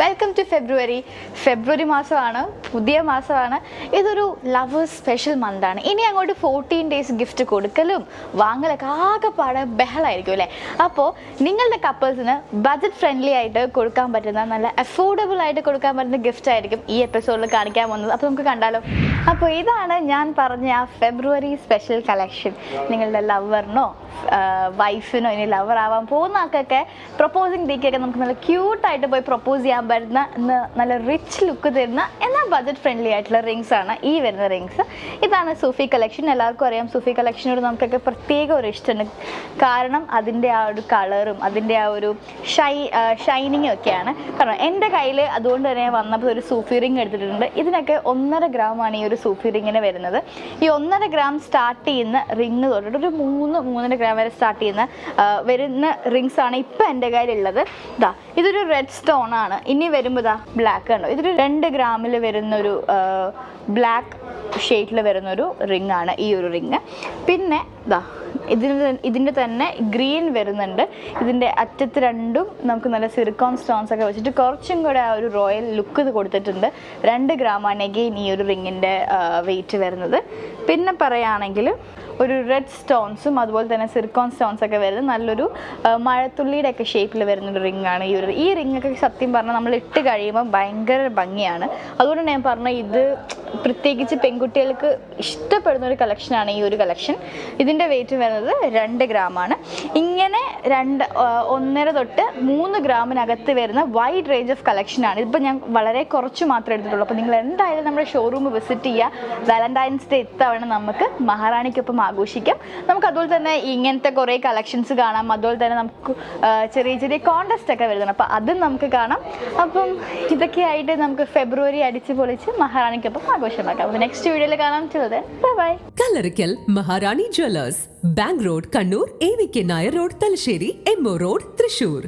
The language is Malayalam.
വെൽക്കം ടു ഫെബ്രുവരി ഫെബ്രുവരി മാസമാണ് പുതിയ മാസമാണ്. ഇതൊരു ലവേഴ്സ് സ്പെഷ്യൽ മന്താണ് ഇനി അങ്ങോട്ട് ഫോർട്ടീൻ ഡേയ്സ് ഗിഫ്റ്റ് കൊടുക്കലും വാങ്ങലൊക്കെ ആകെപ്പാടെ ബഹളായിരിക്കും അല്ലേ? അപ്പോൾ നിങ്ങളുടെ കപ്പിൾസിന് ബജറ്റ് ഫ്രണ്ട്ലി ആയിട്ട് കൊടുക്കാൻ പറ്റുന്ന നല്ല അഫോർഡബിൾ ആയിട്ട് കൊടുക്കാൻ പറ്റുന്ന ഗിഫ്റ്റ് ആയിരിക്കും ഈ എപ്പിസോഡിൽ കാണിക്കാൻ പോകുന്നത്. അപ്പോൾ നമുക്ക് കണ്ടാലോ? അപ്പോൾ ഇതാണ് ഞാൻ പറഞ്ഞ ആ ഫെബ്രുവരി സ്പെഷ്യൽ കളക്ഷൻ നിങ്ങളുടെ ലവറിനോ വൈഫിനോ ഇനി ലവർ ആവാൻ പോകുന്ന ആൾക്കൊക്കെ പ്രപ്പോസിങ് ഡേക്കൊക്കെ നമുക്ക് നല്ല ക്യൂട്ടായിട്ട് പോയി പ്രപ്പോസ് ചെയ്യാൻ പറ്റുന്ന നല്ല റിച്ച് ലുക്ക് തരുന്ന എന്നാൽ ബജറ്റ് ഫ്രണ്ട്ലി ആയിട്ടുള്ള റിങ്സ് ആണ് ഈ വരുന്ന റിങ്സ് ഇതാണ് സൂഫി കളക്ഷൻ എല്ലാവർക്കും അറിയാം സൂഫി കളക്ഷനോട് നമുക്കൊക്കെ പ്രത്യേക ഒരു ഇഷ്ടമുണ്ട്. കാരണം അതിന്റെ ആ ഒരു കളറും അതിന്റെ ആ ഒരു ഷൈ ഷൈനിങ്ങും ഒക്കെയാണ്. കാരണം എന്റെ കയ്യിൽ അതുകൊണ്ട് തന്നെ വന്നപ്പോൾ ഒരു സൂഫി റിങ് എടുത്തിട്ടുണ്ട്. ഇതിനൊക്കെ ഒന്നര ഗ്രാമാണ് ഈ ഒരു സൂഫി റിങ്ങിന് വരുന്നത്. ഈ ഒന്നര ഗ്രാം സ്റ്റാർട്ട് ചെയ്യുന്ന റിങ് തൊട്ടിട്ട് ഒരു മൂന്ന് മൂന്നര ഗ്രാം വരെ സ്റ്റാർട്ട് ചെയ്യുന്ന വരുന്ന റിങ്സ് ആണ് ഇപ്പം എന്റെ കയ്യിലുള്ളത്. ഇതാ ഇതൊരു റെഡ് സ്റ്റോൺ ആണ്. ഇനി വരുമ്പോൾ ഇതാ ബ്ലാക്ക് കണ്ടോ? ഇതൊരു രണ്ട് ഗ്രാമിൽ വരുന്നൊരു ബ്ലാക്ക് ഷെയ്ഡിൽ വരുന്നൊരു റിങ് ആണ് ഈ ഒരു റിങ്. പിന്നെ ഇതാ ഇതിന് ഇതിന്റെ തന്നെ ഗ്രീൻ വരുന്നുണ്ട്. ഇതിന്റെ അറ്റത്ത് രണ്ടും നമുക്ക് നല്ല സിറിക്കോൺ സ്റ്റോൺസ് ഒക്കെ വെച്ചിട്ട് കുറച്ചും കൂടെ ആ ഒരു റോയൽ ലുക്ക് ഇത് കൊടുത്തിട്ടുണ്ട്. രണ്ട് ഗ്രാമാണ് എഗെയിൻ ഈ ഒരു റിങ്ങിന്റെ വെയിറ്റ് വരുന്നത്. പിന്നെ പറയുകയാണെങ്കിൽ ഒരു റെഡ് സ്റ്റോൺസും അതുപോലെ തന്നെ സിർക്കോൺ സ്റ്റോൺസ് ഒക്കെ വരുന്നത് നല്ലൊരു മഴത്തുള്ളിയുടെ ഒക്കെ ഷേപ്പിൽ വരുന്നൊരു റിംഗ് ആണ് ഈ ഒരു ഈ റിംഗ് ഒക്കെ സത്യം പറഞ്ഞാൽ നമ്മൾ ഇട്ട് കഴിയുമ്പോൾ ഭയങ്കര ഭംഗിയാണ്. അതുകൊണ്ട് ഞാൻ പറഞ്ഞ ഇത് പ്രത്യേകിച്ച് പെൺകുട്ടികൾക്ക് ഇഷ്ടപ്പെടുന്ന ഒരു കളക്ഷനാണ് ഈ ഒരു കളക്ഷൻ. ഇതിന്റെ വെയിറ്റ് വരുന്നത് രണ്ട് ഗ്രാമാണ്. ഇങ്ങനെ രണ്ട് ഒന്നര തൊട്ട് മൂന്ന് ഗ്രാമിനകത്ത് വരുന്ന വൈഡ് റേഞ്ച് ഓഫ് കളക്ഷനാണ് ഇതിപ്പോൾ ഞാൻ വളരെ കുറച്ച് മാത്രമേ എടുത്തിട്ടുള്ളൂ. അപ്പോൾ നിങ്ങൾ എന്തായാലും നമ്മുടെ ഷോറൂം വിസിറ്റ് ചെയ്യുക. വാലന്റൈൻസ് ഡേ ഇത്തവണ നമുക്ക് മഹാറാണിക്കൊപ്പം ആഘോഷിക്കാം. നമുക്ക് അതുപോലെ തന്നെ ഇങ്ങനത്തെ കുറേ കളക്ഷൻസ് കാണാം. അതുപോലെ തന്നെ നമുക്ക് ചെറിയ ചെറിയ കോണ്ടസ്റ്റ് ഒക്കെ വരുന്നുണ്ട്. അപ്പോൾ അതും നമുക്ക് കാണാം. അപ്പം ഇതൊക്കെ ആയിട്ട് നമുക്ക് ഫെബ്രുവരി അടിച്ച് പൊളിച്ച് മഹാറാണിക്കൊപ്പം ആഘോഷമാക്കാം നെക്സ്റ്റ് വീഡിയോയിൽ കാണാം. Bye Kallarickal Maharani jewellers bank road Kannur A V K Nair road Thalassery M O road Thrissur.